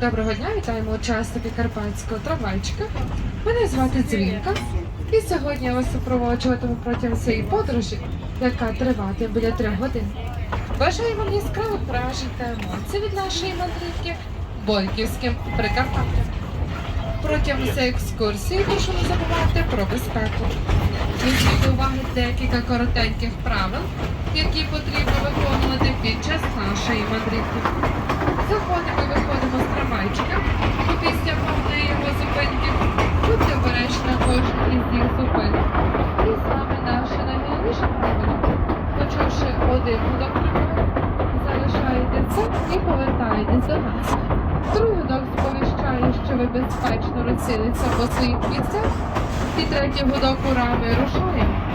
Доброго дня, вітаємо учасники карпатського трамвайчика. Мене звати Дзвінка. І сьогодні я вас супроводжуватиму протягом цієї подорожі, яка триватиме біля трьох годин. Бажаю вам яскраво вражити емоції від нашої мандрівки Бойківським Прикарпаттям. Протягом цієї екскурсії прошу не забувати про безпеку. Візьміть до уваги декілька коротеньких правил, які потрібно виконувати під час нашої мандрівки. Заходимо Один гудок трамваю, залишаєтеся і повертаєтесь до нас. Другий гудок сповіщає, що ви безпечно розсілися по своїх місцях, і третій гудок ура ми рушаємо.